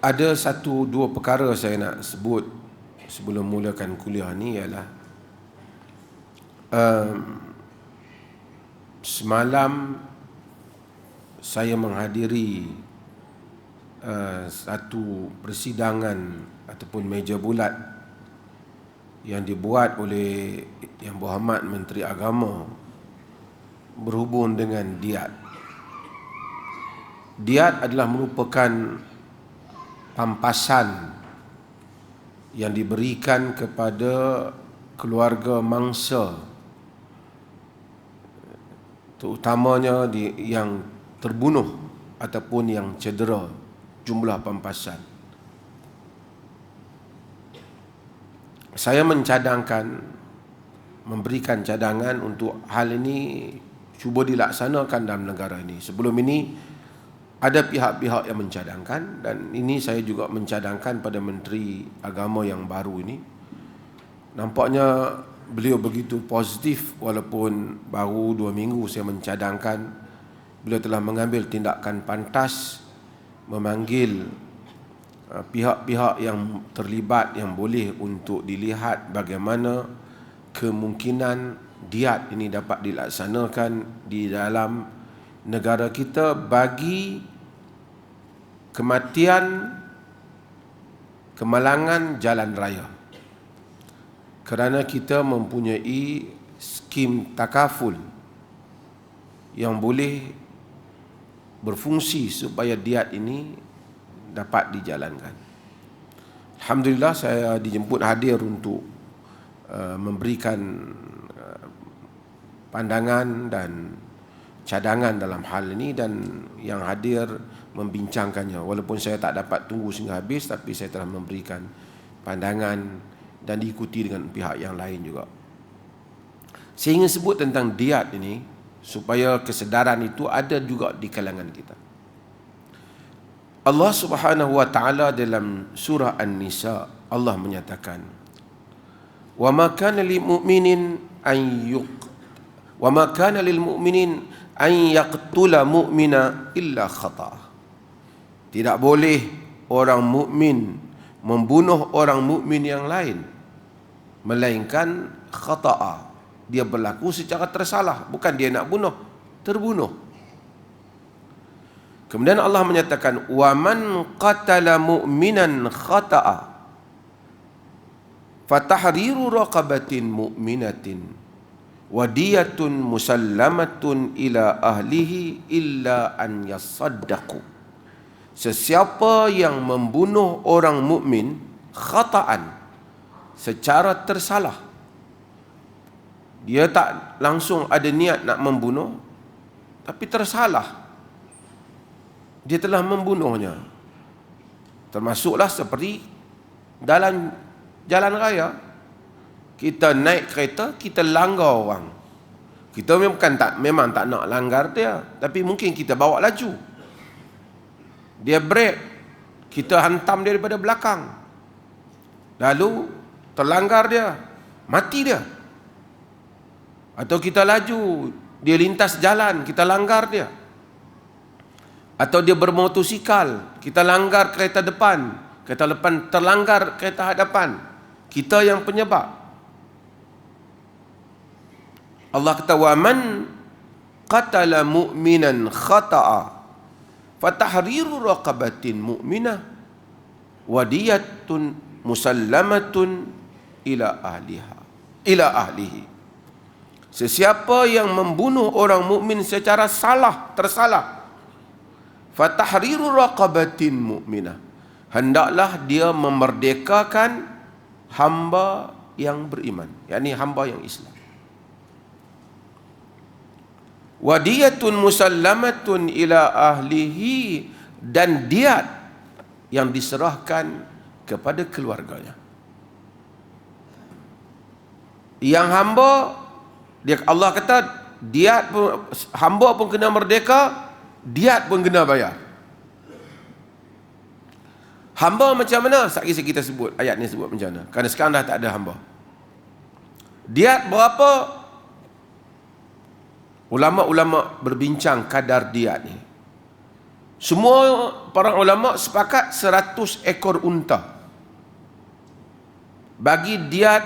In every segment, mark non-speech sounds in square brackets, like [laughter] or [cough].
Ada satu dua perkara saya nak sebut sebelum mulakan kuliah ni ialah um, semalam saya menghadiri uh, satu persidangan ataupun meja bulat yang dibuat oleh Yang Berhormat Menteri Agama berhubung dengan diat. Diat adalah merupakan pampasan yang diberikan kepada keluarga mangsa. Terutamanya di, yang terbunuh ataupun yang cedera jumlah pampasan. Saya mencadangkan memberikan cadangan untuk hal ini cuba dilaksanakan dalam negara ini. Sebelum ini ada pihak-pihak yang mencadangkan dan ini saya juga mencadangkan pada menteri agama yang baru ini. Nampaknya beliau begitu positif walaupun baru dua minggu saya mencadangkan beliau telah mengambil tindakan pantas memanggil uh, pihak-pihak yang terlibat yang boleh untuk dilihat bagaimana kemungkinan diat ini dapat dilaksanakan di dalam negara kita bagi kematian kemalangan jalan raya. Kerana kita mempunyai skim takaful yang boleh berfungsi supaya diat ini dapat dijalankan. Alhamdulillah saya dijemput hadir untuk uh, memberikan uh, pandangan dan cadangan dalam hal ini dan yang hadir membincangkannya. Walaupun saya tak dapat tunggu sehingga habis tapi saya telah memberikan pandangan dan diikuti dengan pihak yang lain juga. Saya ingin sebut tentang diat ini supaya kesedaran itu ada juga di kalangan kita. Allah Subhanahu wa taala dalam surah An-Nisa Allah menyatakan wa ma kana lil mu'minin an yuq wa ma kana lil mu'minin an yaqtula mu'mina illa khata' Tidak boleh orang mukmin membunuh orang mukmin yang lain melainkan khata'a. Dia berlaku secara tersalah, bukan dia nak bunuh, terbunuh. Kemudian Allah menyatakan wa man qatala mu'minan khata'a fatahriru raqabatin mu'minatin wadiyatun musallamatun ila ahlihi illa an yasaddaqu. Sesiapa yang membunuh orang mukmin khata'an secara tersalah dia tak langsung ada niat nak membunuh tapi tersalah. Dia telah membunuhnya. Termasuklah seperti dalam jalan raya kita naik kereta kita langgar orang. Kita memang tak memang tak nak langgar dia tapi mungkin kita bawa laju. Dia break kita hantam dia daripada belakang. Lalu terlanggar dia mati dia. Atau kita laju dia lintas jalan kita langgar dia. Atau dia bermotosikal kita langgar kereta depan. Kereta depan terlanggar kereta hadapan. Kita yang penyebab Allah kata wa man qatala mu'minan khata'a fatahriru raqabatin mu'minah wadiyatun musallamatun ila ahliha ila ahlihi. Sesiapa yang membunuh orang mukmin secara salah tersalah fatahriru raqabatin mu'minah hendaklah dia memerdekakan hamba yang beriman yakni hamba yang Islam wadiyatun musallamatun ila ahlihi dan diat yang diserahkan kepada keluarganya. Yang hamba dia Allah kata diat pun, hamba pun kena merdeka diat pun kena bayar. Hamba macam mana? Saat kita sebut ayat ni sebut macam mana? Kerana sekarang dah tak ada hamba. Diat berapa Ulama-ulama berbincang kadar diat ni. Semua para ulama sepakat 100 ekor unta. Bagi diat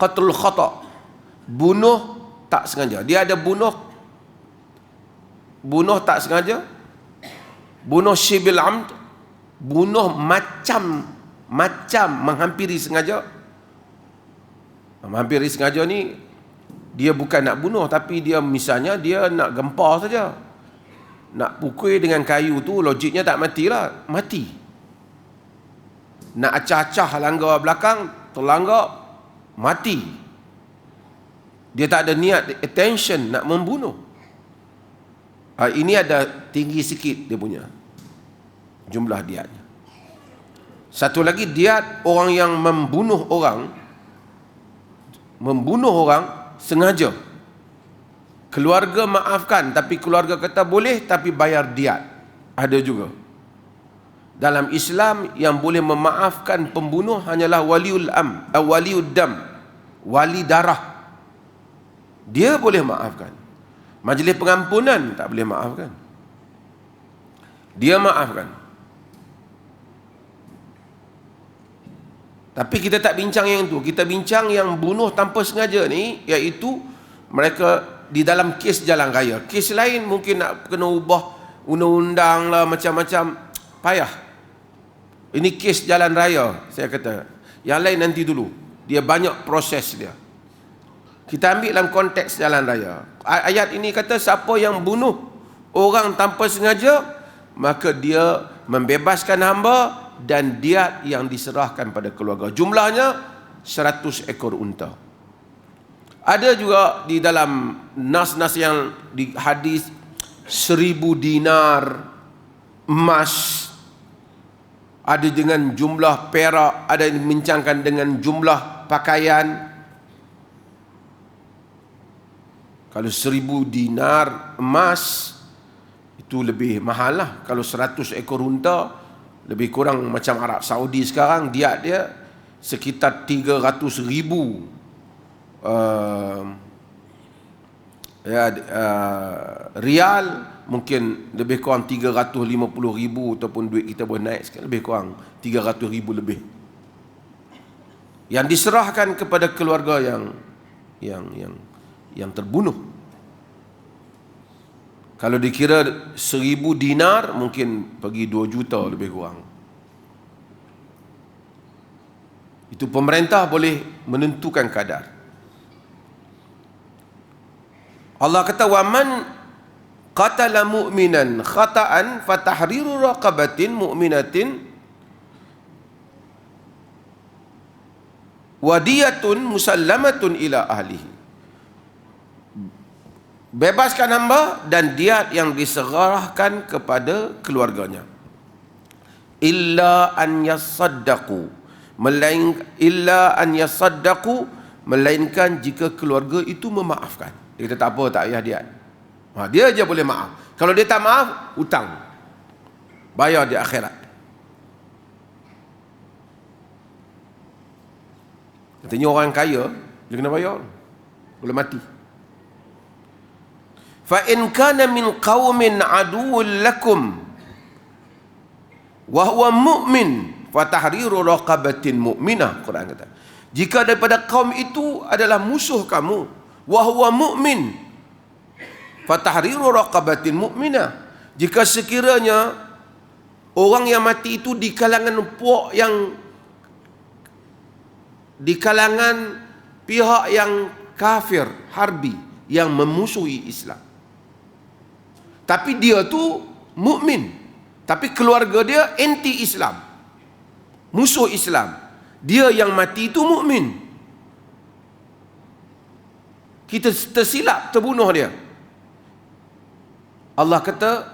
qatl khata. Bunuh tak sengaja. Dia ada bunuh bunuh tak sengaja. Bunuh syibil amd. Bunuh macam macam menghampiri sengaja. Menghampiri sengaja ni dia bukan nak bunuh tapi dia misalnya dia nak gempar saja. Nak pukul dengan kayu tu logiknya tak matilah, mati. Nak acah-acah langgar belakang terlanggar mati dia tak ada niat attention nak membunuh ha, ini ada tinggi sikit dia punya jumlah diatnya satu lagi diat orang yang membunuh orang membunuh orang sengaja keluarga maafkan tapi keluarga kata boleh tapi bayar diat ada juga dalam Islam yang boleh memaafkan pembunuh hanyalah waliul am, uh, waliud dam, wali darah. Dia boleh maafkan. Majlis pengampunan tak boleh maafkan. Dia maafkan. Tapi kita tak bincang yang itu. Kita bincang yang bunuh tanpa sengaja ni iaitu mereka di dalam kes jalan raya. Kes lain mungkin nak kena ubah undang-undang lah macam-macam payah. Ini kes jalan raya, saya kata. Yang lain nanti dulu. Dia banyak proses dia. Kita ambil dalam konteks jalan raya. Ayat ini kata siapa yang bunuh orang tanpa sengaja, maka dia membebaskan hamba dan dia yang diserahkan pada keluarga. Jumlahnya 100 ekor unta. Ada juga di dalam nas-nas yang di hadis seribu dinar emas ada dengan jumlah perak, ada yang membincangkan dengan jumlah pakaian. Kalau seribu dinar emas, itu lebih mahal lah. Kalau seratus ekor unta, lebih kurang macam Arab Saudi sekarang, dia dia sekitar tiga ratus ribu uh, ya, uh, rial mungkin lebih kurang 350 ribu ataupun duit kita boleh naik sikit lebih kurang 300 ribu lebih. Yang diserahkan kepada keluarga yang yang yang yang terbunuh kalau dikira seribu dinar mungkin pergi dua juta lebih kurang. Itu pemerintah boleh menentukan kadar. Allah kata waman qatala mu'minan khata'an fatahriru raqabatin mu'minatin wadiyatun musallamatun ila ahlihi bebaskan hamba dan dia yang diserahkan kepada keluarganya illa an yasaddaqu illa an yasaddaqu melainkan jika keluarga itu memaafkan dia kata tak apa tak payah dia Ha, dia aja boleh maaf. Kalau dia tak maaf, hutang. Bayar di akhirat. Katanya orang kaya, dia kena bayar. Boleh mati. Fa in kana min qaumin aduwwul lakum wa huwa mu'min fa tahriru raqabatin mu'minah Quran kata. Jika daripada kaum itu adalah musuh kamu wa huwa mu'min fatahriru raqabatin mu'minah jika sekiranya orang yang mati itu di kalangan puak yang di kalangan pihak yang kafir harbi yang memusuhi Islam tapi dia tu mukmin. Tapi keluarga dia anti Islam. Musuh Islam. Dia yang mati itu mukmin. Kita tersilap terbunuh dia. Allah kata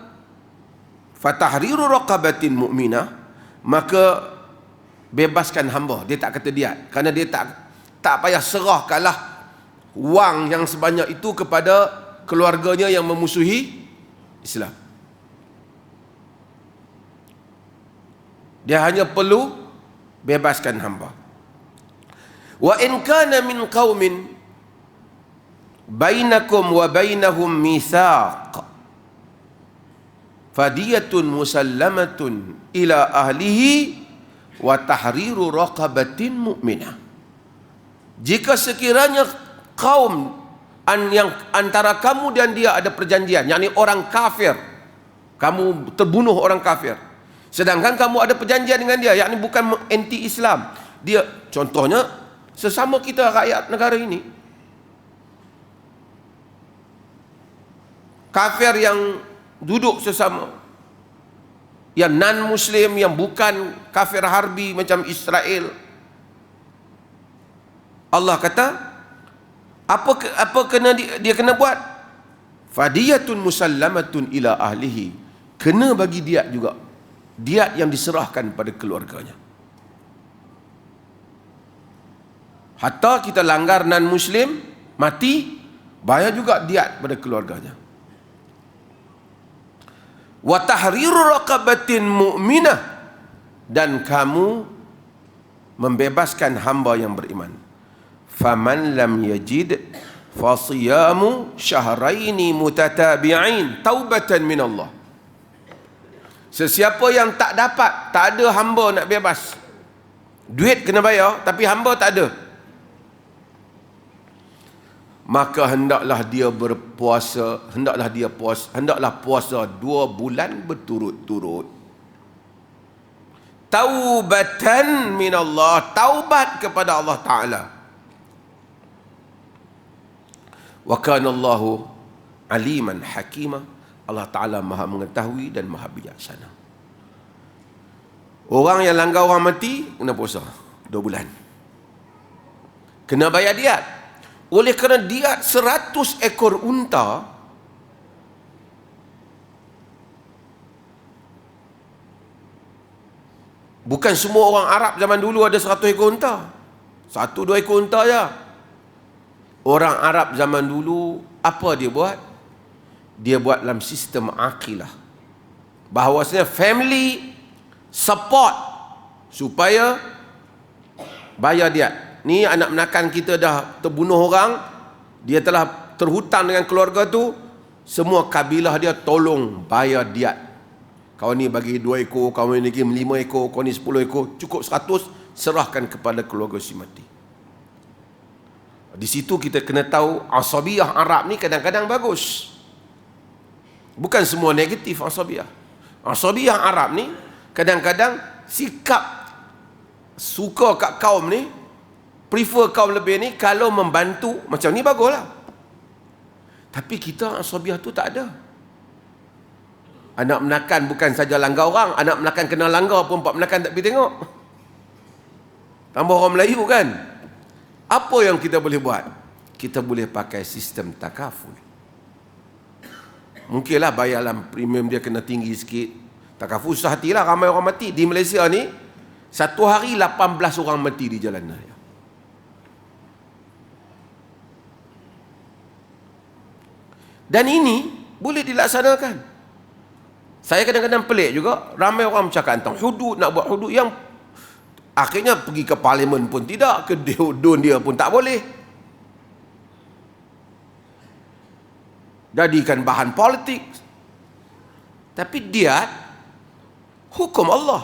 fatahriru raqabatin mu'minah. Maka bebaskan hamba. Dia tak kata dia kerana dia tak tak payah serahkanlah wang yang sebanyak itu kepada keluarganya yang memusuhi Islam. Dia hanya perlu bebaskan hamba. Wa in kana min qaumin bainakum wa bainahum mithaq fadiyatun musallamatun ila ahlihi wa tahriru raqabatin mu'minah. Jika sekiranya kaum an yang antara kamu dan dia ada perjanjian yakni orang kafir. Kamu terbunuh orang kafir. Sedangkan kamu ada perjanjian dengan dia yakni bukan anti Islam. Dia contohnya sesama kita rakyat negara ini. Kafir yang duduk sesama. Yang non muslim yang bukan kafir harbi macam Israel. Allah kata apa apa kena dia, dia kena buat? Fadiyatun musallamatun ila ahlihi. Kena bagi dia juga. Dia yang diserahkan pada keluarganya. Hatta kita langgar non muslim mati bayar juga dia pada keluarganya. Wa tahriru raqabatin mu'minah. Dan kamu membebaskan hamba yang beriman faman lam yajid fasiyamu syahraini mutatabi'ain taubatan min Allah sesiapa yang tak dapat tak ada hamba nak bebas. Duit kena bayar tapi hamba tak ada. Maka hendaklah dia berpuasa hendaklah dia puas hendaklah puasa dua bulan berturut-turut. Taubatan min Allah taubat kepada Allah taala wa kana Allah aliman hakima. Allah taala Maha mengetahui dan Maha bijaksana. Orang yang langgar orang mati kena puasa dua bulan. Kena bayar diat. Oleh kerana dia seratus ekor unta bukan semua orang Arab zaman dulu ada seratus ekor unta. Satu dua ekor unta ya orang Arab zaman dulu apa dia buat? Dia buat dalam sistem akilah. Bahawasanya family support supaya bayar dia. Ni anak menakan kita dah terbunuh orang dia telah terhutang dengan keluarga tu semua kabilah dia tolong bayar diat kau ni bagi dua ekor kau ni lagi lima ekor kau ni sepuluh ekor cukup seratus serahkan kepada keluarga si mati di situ kita kena tahu asabiyah Arab ni kadang-kadang bagus. Bukan semua negatif asabiyah asabiyah Arab ni kadang-kadang sikap suka kat kaum ni prefer kaum lebih ni kalau membantu. Macam ni baguslah. Tapi kita asabiah tu tak ada. Anak menakan bukan saja langgar orang anak menakan kena langgar pun pak menakan tak pergi tengok. Tambah orang Melayu kan apa yang kita boleh buat? Kita boleh pakai sistem takaful. Mungkinlah bayar dalam premium dia kena tinggi sikit. Takaful susah hatilah ramai orang mati. Di Malaysia ni satu hari 18 orang mati di jalan raya. Dan ini boleh dilaksanakan. Saya kadang-kadang pelik juga, ramai orang bercakap tentang hudud, nak buat hudud yang akhirnya pergi ke parlimen pun tidak, ke deodon dia pun tak boleh. Jadikan bahan politik. Tapi dia hukum Allah.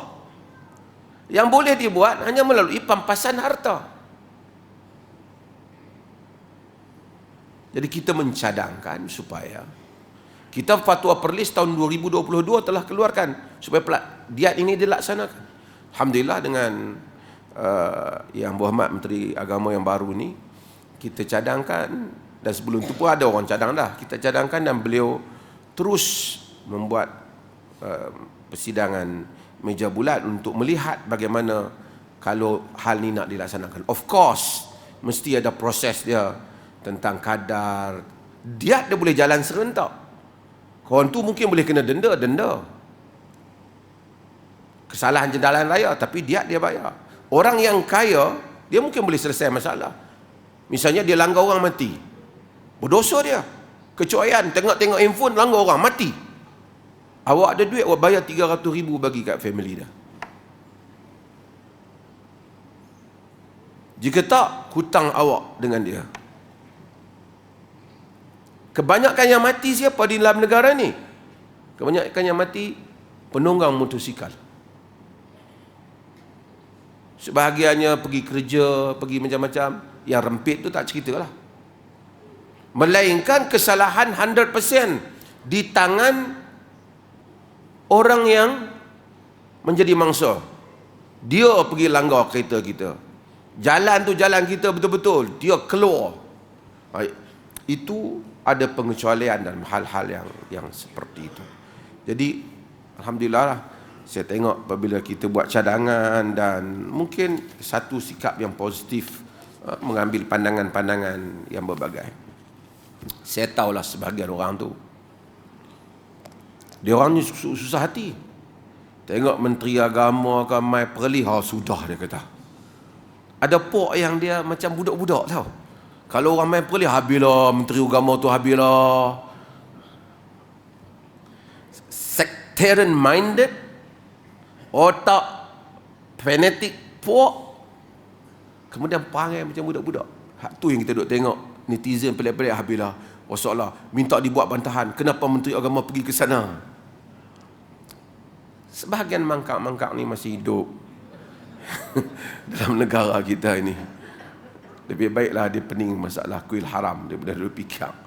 Yang boleh dibuat hanya melalui pampasan harta. Jadi kita mencadangkan supaya kita fatwa perlis tahun 2022 telah keluarkan supaya diat ini dilaksanakan. Alhamdulillah dengan uh, yang Muhammad Menteri Agama yang baru ni kita cadangkan dan sebelum itu pun ada orang cadang dah. Kita cadangkan dan beliau terus membuat uh, persidangan meja bulat untuk melihat bagaimana kalau hal ni nak dilaksanakan. Of course, mesti ada proses dia tentang kadar dia dia boleh jalan serentak kawan tu mungkin boleh kena denda denda kesalahan jendalan raya tapi dia dia bayar orang yang kaya dia mungkin boleh selesai masalah. Misalnya dia langgar orang mati. Berdosa dia. Kecuaian tengok-tengok handphone langgar orang mati. Awak ada duit awak bayar 300 ribu bagi kat family dia. Jika tak hutang awak dengan dia. Kebanyakan yang mati siapa di dalam negara ni? Kebanyakan yang mati penunggang motosikal. Sebahagiannya pergi kerja, pergi macam-macam. Yang rempit tu tak cerita lah. Melainkan kesalahan 100% di tangan orang yang menjadi mangsa. Dia pergi langgar kereta kita. Jalan tu jalan kita betul-betul. Dia keluar. Itu ada pengecualian dalam hal-hal yang yang seperti itu. Jadi alhamdulillah lah saya tengok apabila kita buat cadangan dan mungkin satu sikap yang positif uh, mengambil pandangan-pandangan yang berbagai. Saya tahulah sebahagian orang tu dia orang ni susah hati. Tengok menteri agama ke mai perli ha sudah dia kata. Ada pok yang dia macam budak-budak tau. Kalau orang main perli habislah menteri agama tu habislah. Sectarian minded otak fanatik pok kemudian panggil macam budak-budak. Hak tu yang kita duk tengok netizen pelik-pelik habislah. Wasallah minta dibuat bantahan. Kenapa menteri agama pergi ke sana? Sebahagian mangkak-mangkak ni masih hidup [laughs] dalam negara kita ini. Lebih baiklah dia pening masalah kuil haram daripada dia fikir.